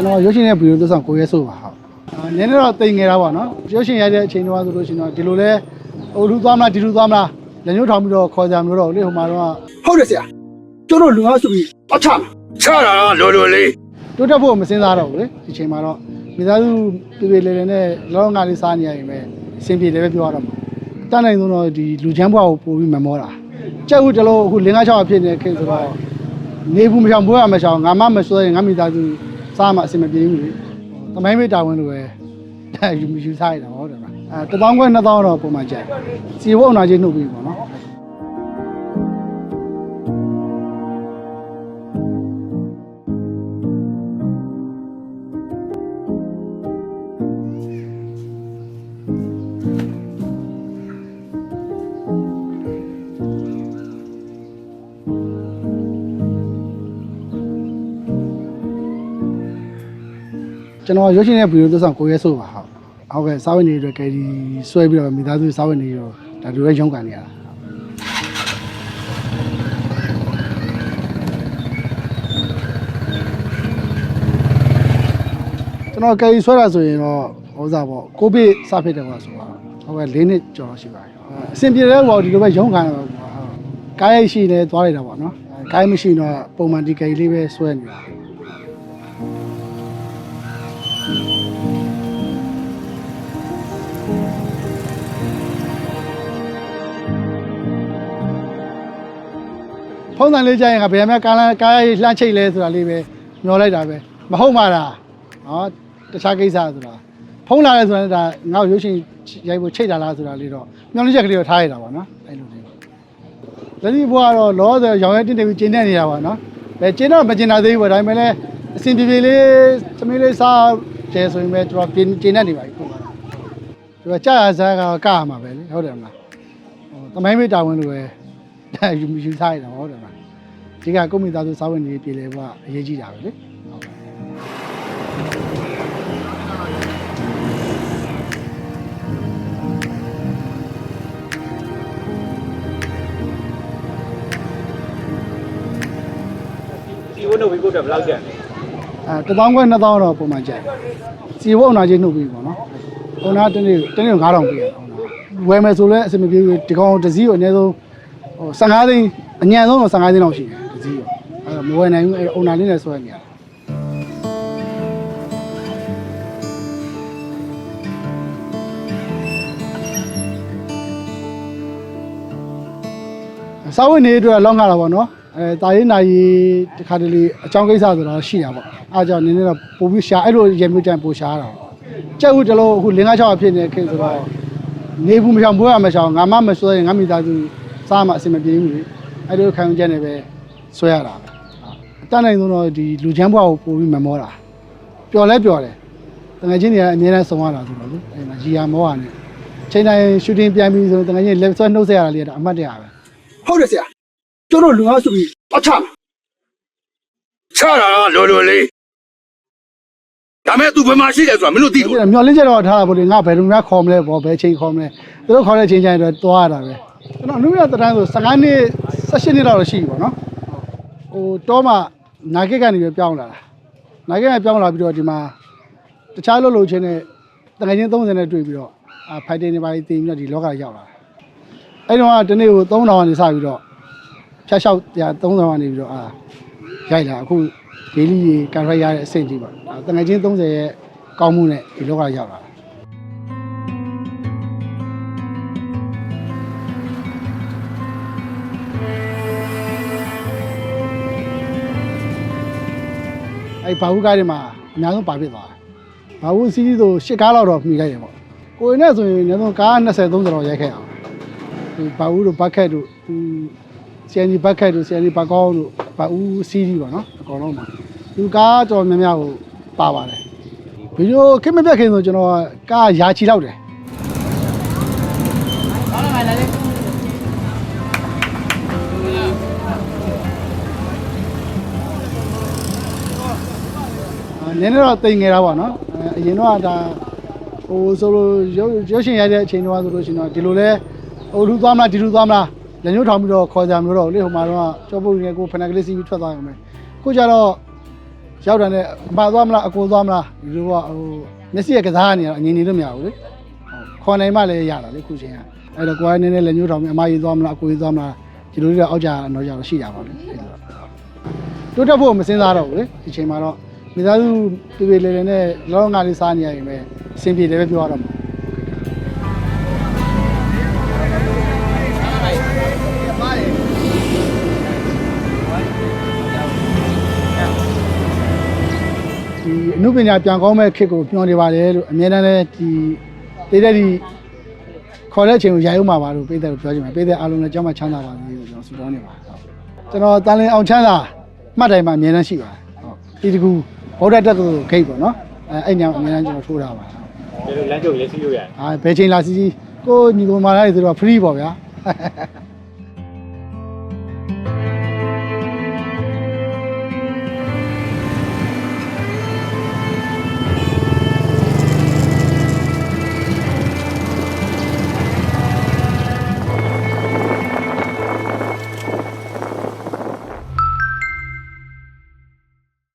ကျွန်တော်ရုပ်ရှင်ရဲ့ဗီဒီယိုသဆောင်ကိုရဲဆိုပါဟုတ်အာနည်းနည်းတော့တိမ်ငယ်တာပေါ့နော်ရုပ်ရှင်ရိုက်တဲ့အချိန်တုန်းကဆိုလို့ရှိရင်တော့ဒီလိုလဲဟိုလူသွားမလားဒီလူသွားမလားလက်ညှိုးထောင်ပြီးတော့ခေါ်ကြမလို့တော့လေဟိုမှာတော့ဟုတ်တယ်ဆရာကျွန်တော်လူငါဆိုပြီးတော့ချမှာချတာတော့လွယ်လွယ်လေးတိုးတက်ဖို့မစင်စားတော့ဘူးလေဒီချိန်မှာတော့မိသားစုပြေပြေလေးလေးနဲ့လောလောငါလေးစားနေရရင်ပဲအဆင်ပြေတယ်ပဲပြောရတော့မှာတန်းနိုင်ဆုံးတော့ဒီလူချမ်းဘွားကိုပို့ပြီးမမောတာကြက်ဥတလုံးအခုလင်းကားချောင်းဖြစ်နေတဲ့ခေတ်ဆိုတော့နေဘူးမရှောင်ဘွားမရှောင်ငါမမဆွဲရင်ငါမိသားစု စားမှအဆင်မပြေဘူးလေတမိုင်းမေးတာဝန်လိုပဲဒါယူမယူစားရတာဟုတ်တယ်မလားအဲတစ်သောင်းခွဲနှစ်သောင်းတော့ပုံမှန်ကြိုက်စီဝုံနာချင်းနှုတ်ပြီးပေါ့နော် ကျွန်တော်ရုပ်ရှင်ရဲ့ဗီဒီယိုသဆောင်ကိုရဲဆိုပါဟုတ်ဟုတ်ကဲ့စားဝင်နေတွေကယ်ဒီဆွဲပြီးတော့မိသားစုစားဝင်နေရောဒါတို့ရဲ့ရုံးကန်နေရတာကျွန်တော်ကယ်ဒီဆွဲတာဆိုရင်တော့ဟိုစားပေါ့ကိုဗစ်စဖြစ်တယ်ကွာဆိုတော့ဟုတ်ကဲ့၄နှစ်ကျော်တော့ရှိပါပြီအဆင်ပြေတဲ့ဘောဒီလိုပဲရုံးကန်ရတော့ကွာဟုတ်ကားရိုက်ရှိနေသွားလိုက်တာပေါ့နော်ကားရိုက်မရှိတော့ပုံမှန်ဒီကယ်ဒီလေးပဲဆွဲနေတာ ဖုန်းတန်လေးကြရင်ကဘယ်မှာကားလမ်းကားရေးလှမ်းချိတ်လဲဆိုတာလေးပဲမျောလိုက်တာပဲမဟုတ်မှာလားနော်တခြားကိစ္စဆိုတာဖုန်းလာလဲဆိုတာဒါငါ့ကိုရုပ်ရှင်ရိုက်ဖို့ချိတ်တာလားဆိုတာလေးတော့မျောလင်းချက်ကလေးတော့ထားရတာပါနော်အဲ့လိုလေးလက်ရှိဘွားကတော့လောဆယ်ရောင်ရဲတင်းတင်းပြီးကျင်းနေနေတာပါနော်ဘယ်ကျင်းတော့မကျင်းတာသေးဘူးပေါ့ဒါပေမဲ့လည်းအဆင်ပြေပြေလေးသမီးလေးစား ကျဲဆိုရင်ပဲကျွန်တော်ကျင်းကျင်းနေနေပါပြီပုံကတော့သူကကြာရစားကတော့ကရမှာပဲလေဟုတ်တယ်မလားဟိုတမိုင်းမေးတာဝန်လိုပဲဒါယူမယူစားရတာဟုတ်တယ်မလားဒီကကိုမိသားစုစားဝင်နေပြည်လေဘွားအရေးကြီးတာပဲလေဟုတ်ကဲ့စီဝုန်းတို့ဝီကုတ်တယ်ဘယ်လောက်ကျန်လဲ အဲတစ်သောင်းခွဲနှစ်သောင်းတော့ပုံမှန်ကြိုက်စီဝုံနာချင်းနှုတ်ပြီးပေါ့နော်ဟိုနာတနေ့တနေ့9000ပေးရအောင်ဝယ်မယ်ဆိုလဲအဆင်မပြေဘူးဒီကောင်တစ်စီးကိုအနည်းဆုံးဟို15သိန်းအညံဆုံးတော့15သိန်းလောက်ရှိတယ်တစ်စီးကိုအဲမဝယ်နိုင်ဘူးအဲအုံနာလေးနဲ့ဆွဲနေရတယ်စာဝင်နေအတွက်လောက်ငါတာပေါ့နော် အဲတာရေးနာရေးတခါတလေအကြောင်းကိစ္စဆိုတာရှိတာပေါ့အားကြောင့်နည်းနည်းတော့ပို့ပြီးရှာအဲ့လိုရေမျိုးတန်ပို့ရှာတာပေါ့ကြက်ဥတလုံးအခုလင်းကားချောင်းဖြစ်နေတဲ့ခေတ်ဆိုတော့နေဘူးမရှောင်ဘွဲရမရှောင်ငါမမဆွဲရင်ငါမိသားစုစားမှအဆင်မပြေဘူးလေအဲ့လိုခံယူချက်နဲ့ပဲဆွဲရတာပဲအတတ်နိုင်ဆုံးတော့ဒီလူချမ်းဘွားကိုပို့ပြီးမမောတာပျော်လဲပျော်တယ်တကယ်ချင်းတွေကအများနဲ့စုံရတာဆိုတော့လေအဲ့မှာရီယာမောရနဲ့ချိန်တိုင်းရှူတင်ပြန်ပြီးဆိုတကယ်ချင်းလက်ဆွဲနှုတ်ဆက်ရတာလေးကတော့အမှတ်တရပဲဟုတ်တယ်ဆရာ ကျွန်တော်လူငါဆိုပြီးတော့ချမှာချတာတော့လွယ်လွယ်လေးဒါမဲ့ तू ဘယ်မှာရှိတယ်ဆိုတာမင်းတို့သိလို့မျောလင်းချက်တော့ထားတာပေါ့လေငါဘယ်လိုများခေါ်မလဲပေါ့ဘယ်ချိန်ခေါ်မလဲသူတို့ခေါ်တဲ့ချိန်ကျရင်တော့တွားရတာပဲကျွန်တော်အနုရတတိုင်းဆို15နှစ်18နှစ်လောက်တော့ရှိပြီပေါ့နော်ဟိုတောမှာနာဂစ်ကနေပဲပြောင်းလာတာနာဂစ်ကပြောင်းလာပြီးတော့ဒီမှာတခြားလို့လို့ချင်းနဲ့တငယ်ချင်း30နဲ့တွေ့ပြီးတော့အာဖိုက်တင်တွေပါတင်ပြီးတော့ဒီလောကရောက်လာတာအဲ့တော့ကဒီနေ့ကို3000ကနေစပြီးတော့ ဖြတ်လျှောက်တရား3000ကနေပြီးတော့အာရိုက်လာအခုဒေလီရေကန်ရိုက်ရတဲ့အဆင့်ကြီးပါတငယ်ချင်း30ရဲ့ကောင်းမှုနဲ့ဒီလောကရောက်လာတာအဲ့ဘာဘူးကားတွေမှာအများဆုံးပါဖြစ်သွားတယ်။ဘာဘူးစီးဆို၈ကားလောက်တော့မှီလိုက်တယ်ပေါ့။ကိုယ်နဲ့ဆိုရင်အများဆုံးကား20 30တော့ရိုက်ခဲ့အောင်။ဒီဘာဘူးတို့ဘတ်ခက်တို့ ဒီဆီယန်ဒီဘတ်ခက်တို့ဆီယန်ဒီဘတ်ကောင်းတို့ဘာဘူးစီးကြီးပေါ့နော်အကောင်လုံးမှာဒီကားတော်များများကိုပါပါတယ်။ဗီဒီယိုခက်မပြတ်ခင်ဆိုကျွန်တော်ကားရာချီလောက်တယ်အာနည်းနည်းတော့တိမ်ငယ်တာပေါ့နော်အဲအရင်တော့ကဒါဟိုဆိုလိုရုပ်ရုပ်ရှင်ရိုက်တဲ့အချိန်တုန်းကဆိုလို့ရှိရင်တော့ဒီလိုလဲဟိုလူသွားမလားဒီလူသွားမလား လက်ညှိုးထောင်ပြီးတော့ခေါ်ကြမလို့တော့လေဟိုမှာတော့ကြောပုတ်ရင်းကိုဖနက်ကလေးစီးပြီးထွက်သွားရုံပဲခုကျတော့ရောက်တယ်နဲ့အမသွားမလားအကိုသွားမလားဒီလိုကဟိုမျက်စိရဲ့ကစားနေရတော့အငြင်းနေလို့မရဘူးလေခေါ်နိုင်မှလည်းရတာလေခုချိန်ကအဲ့တော့ကိုယ်ကနည်းနည်းလည်းညှိုးထောင်ပြီးအမကြီးသွားမလားအကိုကြီးသွားမလားဒီလိုတွေအောက်ကြတော့ကြတော့ရှိတာပါလေအဲ့လိုတိုးတက်ဖို့မစင်စားတော့ဘူးလေဒီချိန်မှာတော့မိသားစုပြေပြေလေးလေးနဲ့လောငါလေးစားနေရရင်ပဲအဆင်ပြေတယ်ပဲပြောရတော့မှာ ဒီအနုပညာပြန်ကောင်းမဲ့ခေတ်ကိုပြောနေပါတယ်လို့အများတန်းလည်းဒီတေးတဲ့ဒီခေါ်တဲ့အချိန်ကိုရိုက်ဦးမှာပါလို့ပြည်သက်ကိုပြောချင်ပါတယ်ပြည်သက်အားလုံးလည်းကြောင်းမှချမ်းသာပါစေလို့ကျွန်တော်ဆုတောင်းနေပါတယ်ဟုတ်ကျွန်တော်တန်လင်းအောင်ချမ်းသာမှတ်တိုင်မှာအများတန်းရှိပါတယ်ဟုတ်ဒီတကူဗုဒ္ဓတက်ကူဂိတ်ပေါ့နော်အဲအဲ့ညောင်အများတန်းကျွန်တော်ထိုးတာပါဟုတ်ဒီလိုလမ်းကြုံလေးစီးလို့ရတယ်အာဘယ်ချိန်လာစီစီကိုညီကိုမာလာတွေဆိုတော့ free ပေါ့ဗျာ